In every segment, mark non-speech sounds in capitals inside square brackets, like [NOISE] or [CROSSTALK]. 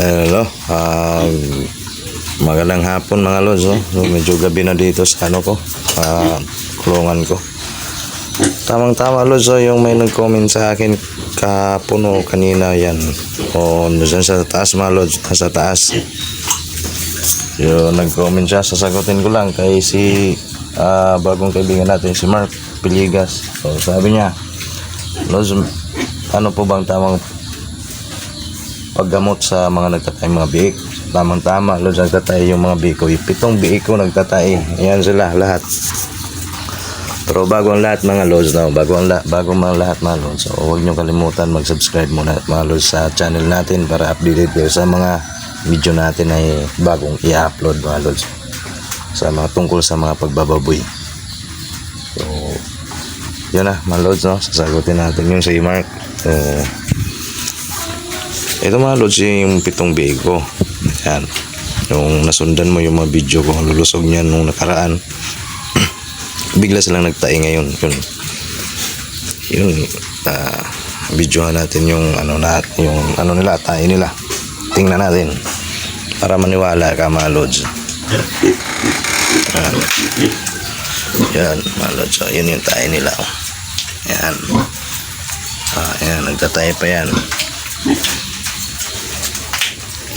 Hello, ah, magandang hapon mga lods. Oh. So, medyo gabi na dito sa ano ko, ah, kulungan ko. Tamang tama lods, oh, yung may nag-comment sa akin kahapon o kanina yan. O dyan sa taas mga lods, sa taas. Yung nag-comment siya, sasagutin ko lang kay si ah, bagong kaibigan natin, si Mark Piligas. So, sabi niya, Lods, ano po bang tamang paggamot sa mga nagtatay mga biik. Tamang tama, Lods, nagtatay yung mga biik ko. Yung pitong biik ko nagtatay. Ayan sila, lahat. Pero bago ang lahat mga Lods, no? bago, ang la- bago mga lahat mga Lods, so huwag nyo kalimutan mag-subscribe muna mga Lods sa channel natin para updated kayo sa mga video natin ay bagong i-upload mga Lods. Sa mga tungkol sa mga pagbababoy. So, yun na mga Lods, no? sasagutin natin yung si Mark. So, ito mga lods yung pitong biig ko. Yan. Yung nasundan mo yung mga video ko, lulusog niyan nung nakaraan. [CLEARS THROAT] Bigla silang nagtae ngayon. Yun. Yun. Uh, videohan natin yung ano na yung ano nila, tae nila. Tingnan natin. Para maniwala ka mga lods. Yan. Yan, mga lods. So, yun yung tae nila. oh. Yan. Ah, yan, nagtatae pa yan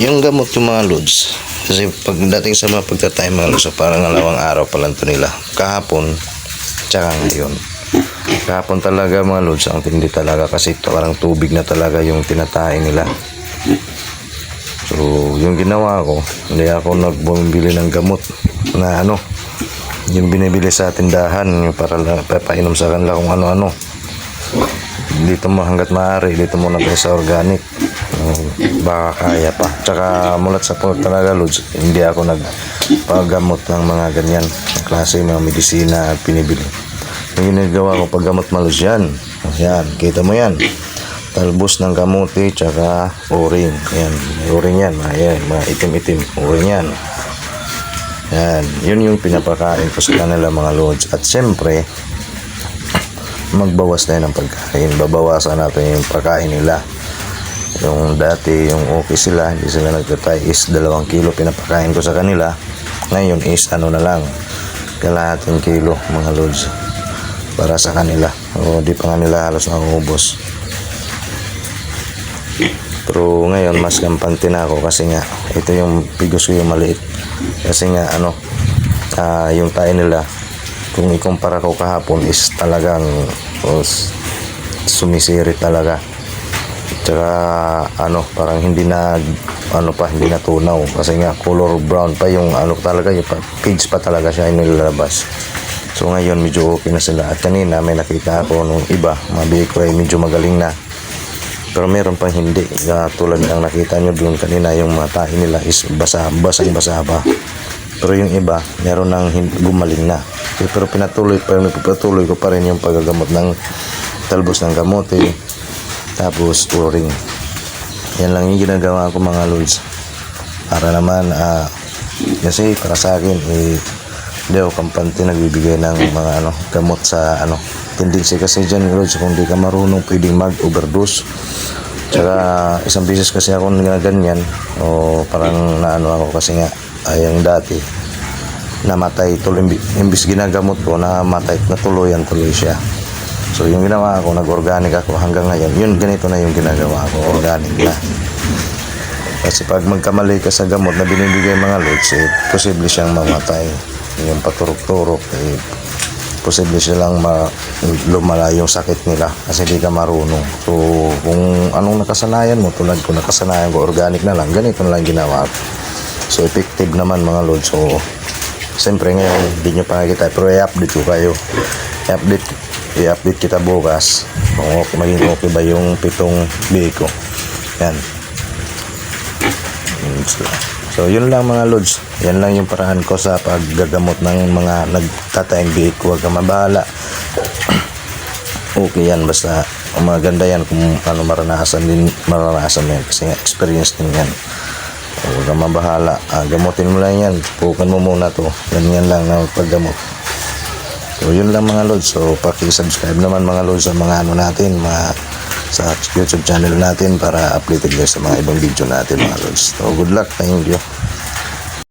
yung gamot yung mga loads. Kasi pagdating sa mga pagtatay mga loads so parang alawang araw pa lang to nila. Kahapon tsaka ngayon. Kahapon talaga mga loads ang tindi talaga kasi parang tubig na talaga yung tinatay nila. So yung ginawa ko hindi ako nagbumibili ng gamot na ano yung binibili sa tindahan yung para lang papainom sa kanila kung ano-ano dito mo hanggat maaari dito mo na kayo sa organic. Um, baka kaya pa. Tsaka mulat sa po talaga Lods hindi ako nagpagamot ng mga ganyan. Klase mga medisina at pinibili. Yung ginagawa ko paggamot malos yan. Yan kita mo yan. Talbos ng kamuti tsaka o-ring. Yan may o-ring yan mga, yan, mga itim-itim. O-ring yan. Yan yun yung pinapakain ko sa kanila mga Lods. At siyempre magbawas tayo ng pagkain. Babawasan natin yung pagkain nila. Yung dati yung okay sila hindi sila nagtatay. Is dalawang kilo pinapakain ko sa kanila. Ngayon is ano na lang kalahating kilo mga lods para sa kanila. O di pa nga nila halos nakubos pero ngayon mas kampante na ako kasi nga ito yung pigos ko yung maliit. Kasi nga ano ah, yung tayo nila kung ikumpara ko kahapon is talagang oh, sumisirit talaga Tsaka ano, parang hindi na ano pa, hindi na tunaw kasi nga color brown pa yung ano talaga yung pa- page pa talaga siya yung nilalabas. So ngayon medyo okay na sila. At kanina may nakita ako nung iba, mga biko ay medyo magaling na. Pero meron pang hindi. Uh, tulad ng nakita nyo doon kanina yung mga tahi nila is basa, basang basa pa. Pero yung iba, meron hin- gumaling na. Okay, pero pinatuloy pa, pinatuloy ko pa rin yung paggagamot ng talbos ng gamote, tapos o-ring. Yan lang yung ginagawa ko mga lods. Para naman, ah, kasi para sa akin, eh, hindi ako kampante nagbibigay ng mga ano, gamot sa ano. Tendency kasi dyan lods, kung di ka marunong pwedeng mag-overdose. Tsaka isang beses kasi ako na ganyan, o parang naano ako kasi nga, ayang dati, namatay tuloy, imbi- imbis ginagamot ko, namatay, natuluyan tuloy siya. So yung ginawa ko, nag-organic ako hanggang ngayon. Yun, ganito na yung ginagawa ko, organic na. Kasi pag magkamali ka sa gamot na binibigay mga lods, eh, posible siyang mamatay. Yung paturok-turok, eh, posible silang ma lumala yung sakit nila kasi hindi ka marunong. So, kung anong nakasanayan mo, tulad ko nakasanayan ko, organic na lang, ganito na lang ginawa ko. So, effective naman mga lods. So, siyempre ngayon, hindi nyo pa nakikita, pero i-update ko kayo. I-update, i-update kita bukas kung okay, maging okay ba yung pitong biko. Yan. Yun sila. So, yun lang mga lods. Yan lang yung paraan ko sa paggagamot ng mga nagtatayang biik. Huwag ka mabahala. [CLEARS THROAT] okay yan. Basta maganda yan kung ano maranasan din maranasan yan. Kasi experience din yan. Huwag ka mabahala. Ah, gamutin mo lang yan. Pukan mo muna to. Ganyan lang na paggamot. So, yun lang mga lods. So, paki-subscribe naman mga lods sa mga ano natin, mga sa YouTube channel natin para updated kayo sa mga ibang video natin mga lods. So good luck, thank you.